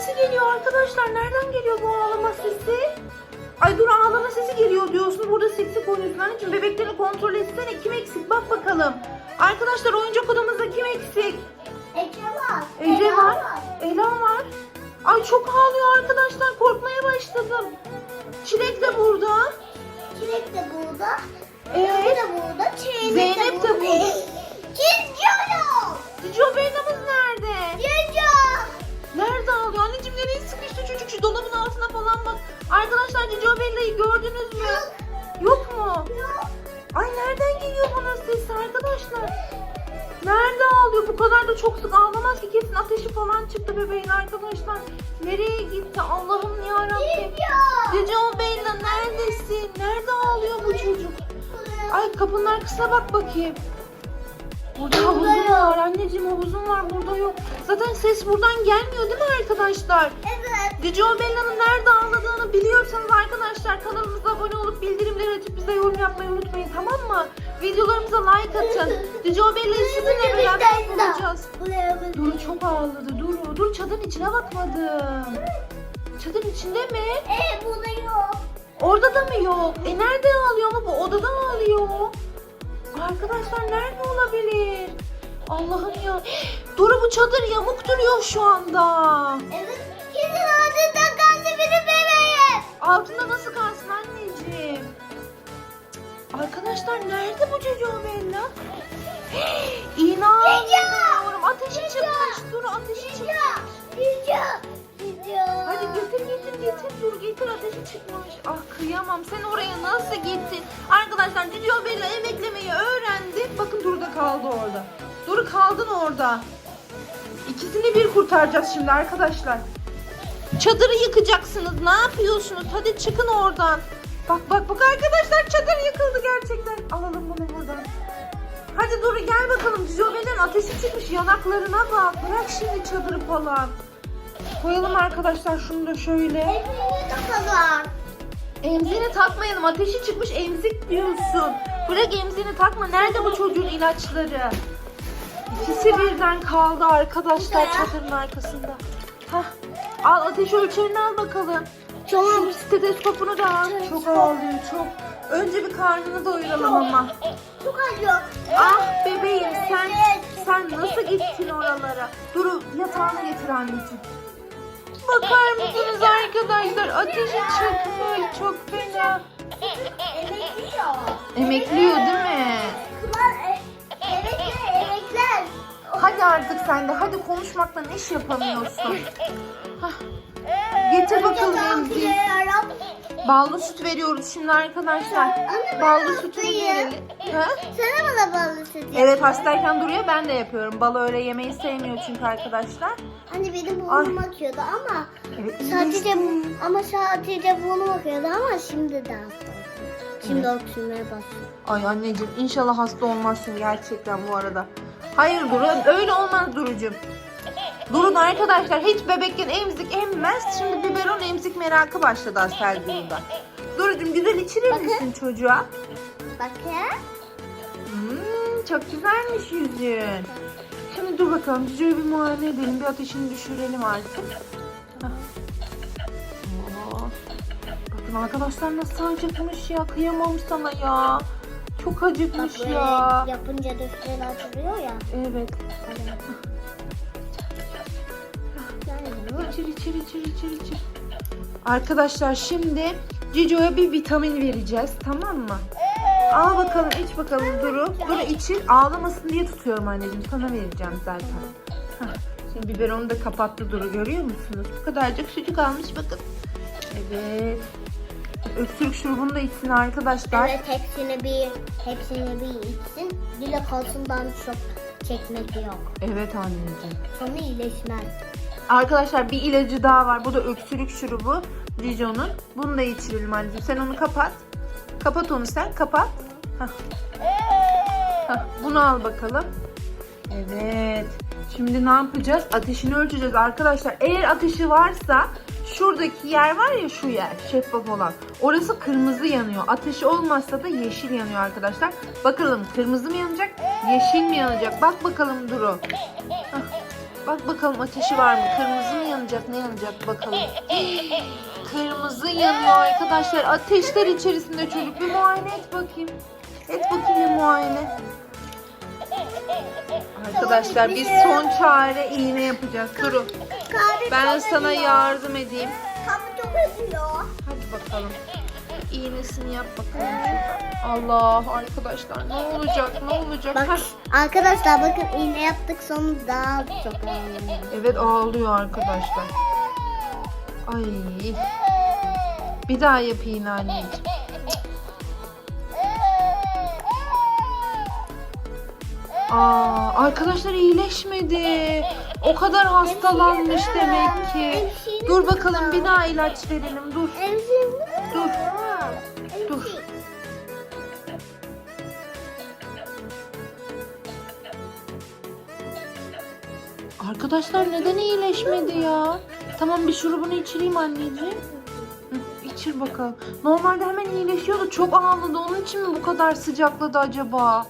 sesi geliyor arkadaşlar. Nereden geliyor bu ağlama sesi? Ay dur ağlama sesi geliyor diyorsun. Burada seksi koyuyorsun. Anneciğim bebeklerini kontrol etsene. Kim eksik bak bakalım. Arkadaşlar oyuncak odamızda kim eksik? Ece var. Ece Ela var. Ela var. Ay çok ağlıyor arkadaşlar. Korkmaya başladım. Çilek de burada. Çilek de burada. Evet. Ece de burada. Çeyrek Zeynep de burada. Çiziyorum. Cicio Bella'mız nerede? Bella'yı gördünüz mü? Yok mu? Ay nereden geliyor bunun sesi arkadaşlar? Nerede ağlıyor? Bu kadar da çok sık ağlamaz ki kesin ateşi falan çıktı bebeğin arkadaşlar. Nereye gitti? Allah'ım yarabbim. Çiziyorum. Cicio Bella neredesin? Nerede ağlıyor bu çocuk? Ay kapının arkasına bak bakayım. Burada havuzun yok. var anneciğim havuzun var burada yok. Zaten ses buradan gelmiyor değil mi arkadaşlar? Evet. Cicio Bella'nın nerede ağladığını biliyorsanız arkadaşlar kanalımıza abone olup bildirimleri açıp bize yorum yapmayı unutmayın tamam mı? Videolarımıza like atın. Cicio Bella'yı sizinle beraber bulacağız. Duru çok ağladı. Duru, dur çadırın içine bakmadım. Çadırın içinde mi? Evet burada yok. Orada da mı yok? E nerede ağlıyor ama bu odada ağlıyor. Arkadaşlar nerede olabilir? Allah'ım ya. Duru bu çadır yamuk duruyor şu anda. Evet. Altında nasıl kalsın anneciğim? Arkadaşlar nerede bu çocuğu Bella? İnanmıyorum. Ateşi çıkmış. Duru ateşi çıkmış. Hadi getir getir getir. Dur getir ateşi çıkmış. Ah kıyamam. Sen oraya nasıl gittin? Arkadaşlar Cicio Bella emeklemeyi öğrendi. Bakın Duru da kaldı orada. Duru kaldın orada. İkisini bir kurtaracağız şimdi arkadaşlar. Çadırı yıkacaksınız. Ne yapıyorsunuz? Hadi çıkın oradan. Bak bak bak arkadaşlar çadır yıkıldı gerçekten. Alalım bunu buradan. Hadi Duru gel bakalım. Bella'nın ateşi çıkmış. Yanaklarına bak. Bırak şimdi çadırı falan. Koyalım arkadaşlar şunu da şöyle. Hepimiz bakalım. Emziğini takmayalım. Ateşi çıkmış emzik diyorsun. Bırak emziğini takma. Nerede bu çocuğun ilaçları? İkisi birden kaldı arkadaşlar çadırın arkasında. Hah. Al ateş ölçerini al bakalım. Şu steteskopunu da al. Çok ağlıyor çok. Önce bir karnını doyuralım ama. Çok acıyor. Ah bebeğim sen sen nasıl gittin oralara? Duru yatağını getir anneciğim. Bakar mısınız arkadaşlar? Ateşi çıkmış çok fena. Emekliyor. Emekliyor değil mi? E-. Hadi artık sen de hadi konuşmaktan iş yapamıyorsun. Getir bakalım. Emziği. Ballı süt veriyoruz şimdi arkadaşlar. Ballı hastayım. verelim. Ha? Sana bana balı süt Evet hastayken duruyor ben de yapıyorum. Balı öyle yemeyi sevmiyor çünkü arkadaşlar. Hani benim Ay. burnum akıyordu ama Evet, sadece ama sadece burnum akıyordu ama şimdi de hastayım. Şimdi öksürmeye başlıyor. Ay anneciğim inşallah hasta olmazsın gerçekten bu arada. Hayır Duru öyle olmaz Duru'cum. Durun arkadaşlar hiç bebekken emzik emmez. Şimdi biberon emzik merakı başladı Asel Duru'da. Duru'cum güzel içirir Bakın. misin çocuğa? Bakın. Hmm, çok güzelmiş yüzün. Şimdi dur bakalım Cico'yu bir muayene edelim. Bir ateşini düşürelim artık. Hah. Bakın arkadaşlar nasıl acıkmış ya. Kıyamam sana ya. Çok Bak acıkmış böyle ya. yapınca üstüne açılıyor ya. Evet. İçir içir içir içir içir. Arkadaşlar şimdi Cico'ya bir vitamin vereceğiz tamam mı? Al bakalım iç bakalım Duru. Duru için ağlamasın diye tutuyorum anneciğim. Sana vereceğim zaten. Hah, Şimdi biberonu da kapattı Duru görüyor musunuz? Bu kadarcık sütü kalmış bakın. Evet. Öksürük şurubunu da içsin arkadaşlar. Evet hepsini bir hepsini bir içsin. Dile kalsından çok çekmek yok. Evet anneciğim. Sonra iyileşmez. Arkadaşlar bir ilacı daha var. Bu da öksürük şurubu. Cico'nun. Bunu da içirelim anneciğim. Sen onu kapat. Kapat onu sen. Kapat. Hah. Hah, bunu al bakalım. Evet. Şimdi ne yapacağız? Ateşini ölçeceğiz arkadaşlar. Eğer ateşi varsa şuradaki yer var ya şu yer şeffaf olan. Orası kırmızı yanıyor. Ateşi olmazsa da yeşil yanıyor arkadaşlar. Bakalım kırmızı mı yanacak yeşil mi yanacak? Bak bakalım Duru. Hah, Bak bakalım ateşi var mı? Kırmızı mı yanacak ne yanacak bakalım. Kırmızı yanıyor arkadaşlar. Ateşler içerisinde çocuk. Bir muayene et bakayım. Et bakayım bir muayene. Arkadaşlar biz son çare iğne yapacağız. Duru. Kahve Ben sana yardım edeyim. Kahve çok acıyor. Hadi bakalım. İğnesini yap bakalım. Allah arkadaşlar ne olacak ne olacak? Bak Heh. arkadaşlar bakın iğne yaptık sonra daha çok ağrıyor. Evet ağlıyor arkadaşlar. Ay. Bir daha yap iğne anneciğim. Aa, arkadaşlar iyileşmedi. O kadar hastalanmış demek ki. Dur bakalım bir daha ilaç verelim. Dur. Arkadaşlar neden iyileşmedi ya? Tamam bir şurubunu içireyim anneciğim. Hı, içir bakalım. Normalde hemen iyileşiyordu. Çok ağladı. Onun için mi bu kadar sıcakladı acaba?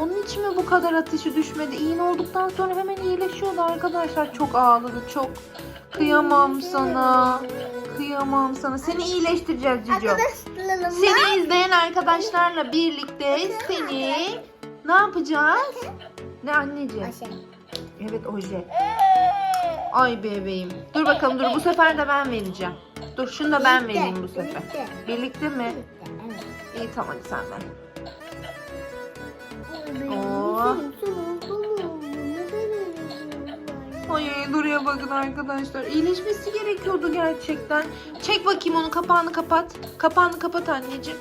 Onun için mi bu kadar ateşi düşmedi? İğne olduktan sonra hemen iyileşiyordu arkadaşlar. Çok ağladı çok. Kıyamam sana. Kıyamam sana. Seni iyileştireceğiz Cico. Seni izleyen arkadaşlarla birlikte seni ne yapacağız? Ne anneciğim? Evet oje. Ay bebeğim. Dur bakalım dur bu sefer de ben vereceğim. Dur şunu da ben Birlikte, vereyim bu sefer. birlikte. Birlikte mi? İyi tamam hadi sen ver. Oo. Oo. Ay Duru'ya bakın arkadaşlar. İyileşmesi gerekiyordu gerçekten. Çek bakayım onu kapağını kapat. Kapağını kapat anneciğim.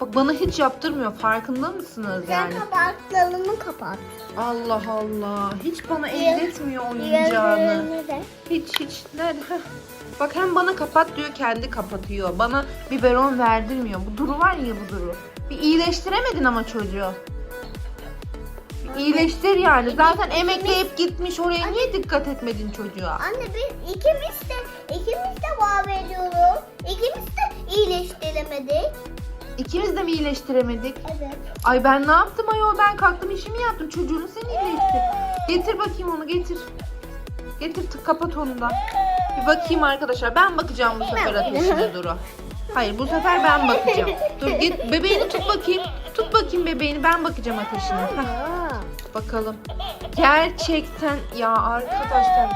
Bak bana hiç yaptırmıyor. Farkında mısınız Sen yani? kapaklarını kapat. Allah Allah. Hiç bana elletmiyor oyuncağını. Diğerlerini de. Hiç hiç. Nerede? Heh. Bak hem bana kapat diyor kendi kapatıyor. Bana biberon verdirmiyor. Bu Duru var ya bu Duru. Bir iyileştiremedin ama çocuğu. Bir iyileştir yani. Zaten emekleyip gitmiş oraya niye dikkat etmedin çocuğa? Anne biz ikimiz de ikimiz de var veriyoruz. İkimiz de iyileştiremedik. İkimiz de mi iyileştiremedik? Evet. Ay ben ne yaptım ayol ben kalktım işimi yaptım çocuğunu sen iyileştir. Getir bakayım onu getir. Getir tık kapat onu da. Bir bakayım arkadaşlar ben bakacağım bu sefer ateşine Duru. Hayır bu sefer ben bakacağım. Dur git bebeğini tut bakayım. Tut bakayım bebeğini ben bakacağım ateşine. Heh, bakalım. Gerçekten ya arkadaşlar?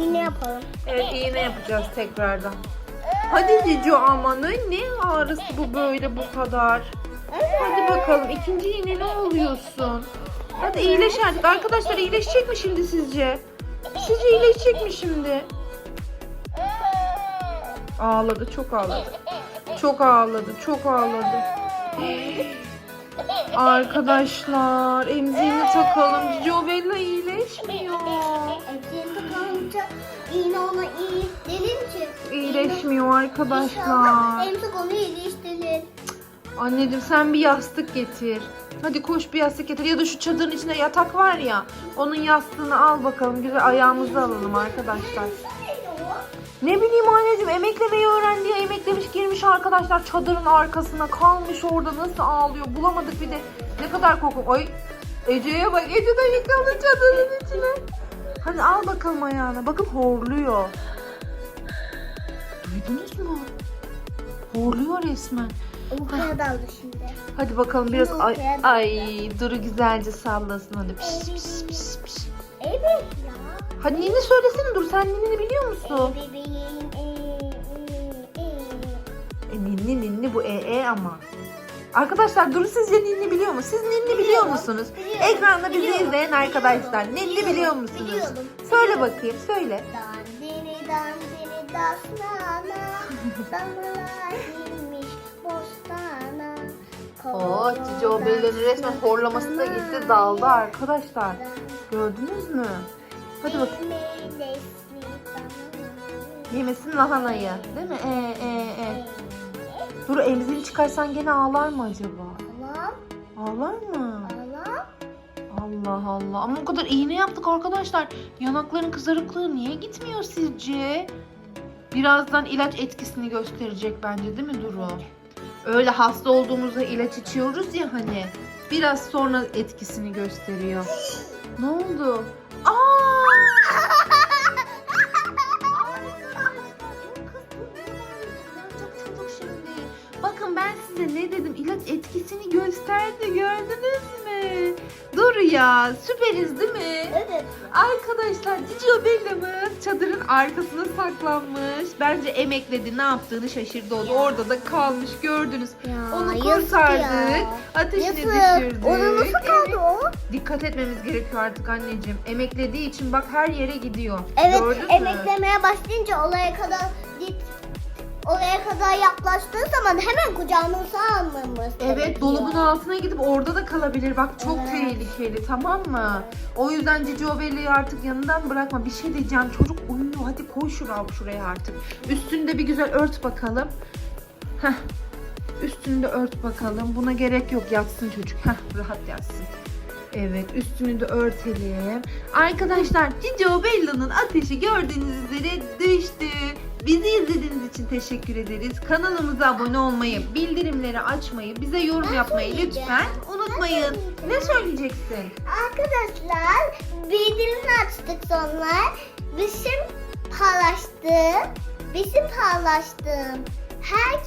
İğne yapalım. Evet iğne yapacağız tekrardan. Hadi Cico ama ne, ağrısı bu böyle bu kadar. Hadi bakalım ikinci iğne ne oluyorsun? Hadi iyileş artık. Arkadaşlar iyileşecek mi şimdi sizce? Sizce iyileşecek mi şimdi? Ağladı çok ağladı. Çok ağladı çok ağladı. Arkadaşlar emziğini takalım. Cicio Bella iyileşmiyor. Kalınca iğne ona iyi delince. İyileşmiyor arkadaşlar. İnşallah emzik onu iyileştirir. Anneciğim sen bir yastık getir. Hadi koş bir yastık getir. Ya da şu çadırın içinde yatak var ya. Onun yastığını al bakalım. Güzel ayağımızı alalım arkadaşlar. Ne bileyim anneciğim emeklemeyi öğrendi ya. Emeklemiş girmiş arkadaşlar çadırın arkasına. Kalmış orada nasıl ağlıyor. Bulamadık bir de. Ne kadar koku. Ay Ece'ye bak. Ece de yıkalı çadırın içine. Hadi al bakalım ayağına. Bakın horluyor. Duydunuz mu? Horluyor resmen. Uykuya daldı şimdi. Hadi bakalım biraz ay, ay Duru güzelce sallasın hadi piş piş piş piş. Evet ya. Hadi ninni söylesene Dur sen ninnini biliyor musun? Bebeğim. e, e, e. E, ninni ninni bu e e ama. Arkadaşlar Duru sizce ninni biliyor mu? Siz ninni biliyor musunuz? biliyorum, Ekranda bizi biliyorum, izleyen arkadaşlar ninni biliyor musunuz? biliyorum, Söyle bakayım söyle. Dandini dandini inmiş bostana Oo Cici o belleri resmen horlaması da gitti daldı arkadaşlar. Gördünüz mü? Hadi bakayım. Yemesin lahanayı. Değil mi? E e e. Dur emzini çıkarsan gene ağlar mı acaba? Tamam Ağlar mı? tamam Allah Allah. Ama o kadar iğne yaptık arkadaşlar. Yanakların kızarıklığı niye gitmiyor sizce? Birazdan ilaç etkisini gösterecek bence değil mi Duru? Öyle hasta olduğumuzda ilaç içiyoruz ya hani. Biraz sonra etkisini gösteriyor. Ne oldu? Bakın ben size ne dedim? İlaç etkisini gösterdi. Gördünüz mü? Dur ya. Süperiz değil mi? Evet. Arkadaşlar Cicio Bella'mız çadırın arkasına saklanmış. Bence emekledi. Ne yaptığını şaşırdı o da. Orada da kalmış. Gördünüz. Ya, Onu kurtardık. Ateşini Yazık. düşürdük. Onu nasıl kaldı Evet. o? Dikkat etmemiz gerekiyor artık anneciğim. Emeklediği için bak her yere gidiyor. Evet Gördün mü? emeklemeye başlayınca olaya kadar oraya kadar yaklaştığı zaman hemen kucağımıza almamız Evet dolabın altına gidip orada da kalabilir. Bak çok Evet. tehlikeli tamam mı? O yüzden Cicio Bella'yı artık yanından bırakma. Bir şey diyeceğim çocuk uyuyor. Hadi koy şuraya, şuraya artık. Üstünde bir güzel ört bakalım. Heh. Üstünü de ört bakalım. Buna gerek yok yatsın çocuk. Heh, rahat yatsın. Evet üstünü de örtelim. Arkadaşlar Cicio Bella'nın ateşi gördüğünüz üzere düştü. Bizi izlediğiniz için teşekkür ederiz. Kanalımıza abone olmayı, bildirimleri açmayı, bize yorum yapmayı lütfen unutmayın. Ne söyleyeceksin? Arkadaşlar bildirimini açtık sonra bizim paylaştığım bizim paylaştığım her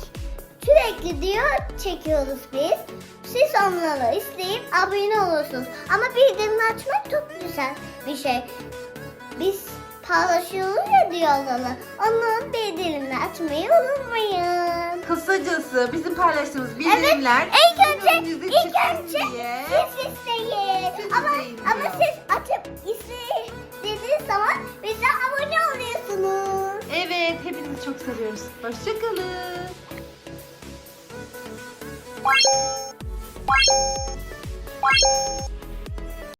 sürekli diyor çekiyoruz biz. Siz onları isteyip abone olursunuz. Ama bildirimini açmak çok güzel bir şey. Biz paylaşıyoruz ya diyorları. Onun bildirimini açmayı unutmayın. Kısacası bizim paylaştığımız bildirimler İlk önce, ilk önce diye. siz isteyin. Siz ama, isteyin ama diyor. siz açıp istediğiniz zaman bize abone oluyorsunuz. Evet hepinizi çok seviyoruz. Hoşçakalın. Bye.